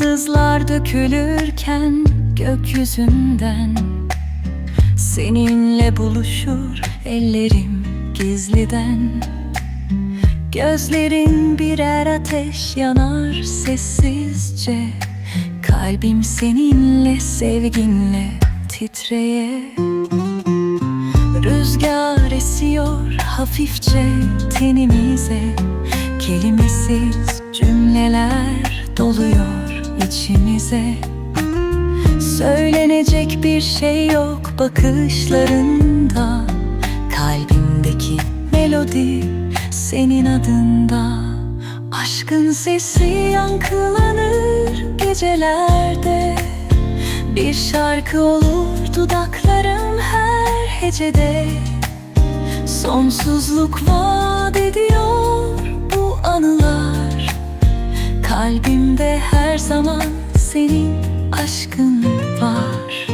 Yıldızlar dökülürken gökyüzünden Seninle buluşur ellerim gizliden. Gözlerin birer ateş yanar sessizce. Kalbim seninle sevginle titreye. Rüzgar esiyor hafifçe tenimize. Kelimesiz cümleler doluyor içimize. Söylenecek bir şey yok bakışlarında. Kalbimdeki melodi senin adında. Aşkın sesi yankılanır gecelerde. Bir şarkı olur dudaklarım her hecede. Sonsuzluk vaat ediyor bu anılar Her zaman senin aşkın var.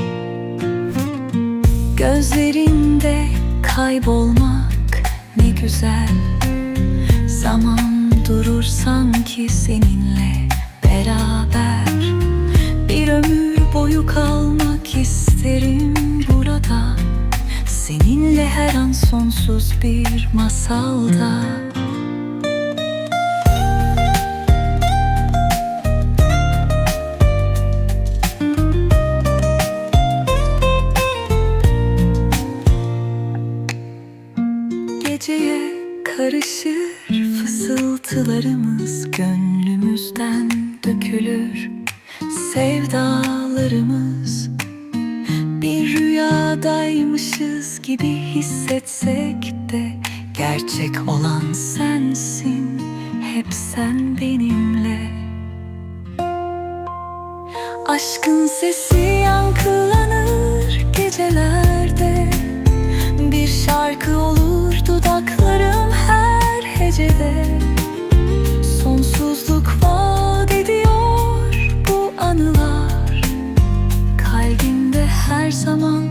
Gözlerinde kaybolmak ne güzel. Zaman durur sanki seninle beraber. Bir ömür boyu kalmak isterim burada. Seninle her an sonsuz bir masalda Geceye karışır fısıltılarımız Gönlümüzden dökülür sevdalarımız. Bir rüyadaymışız gibi hissetsek de Gerçek olan sensin, hep sen benimle. Aşkın sesi yankılanır gecelerde Bir şarkı olur gecede Sonsuzluk vaat ediyor bu anılar. Kalbimde her zaman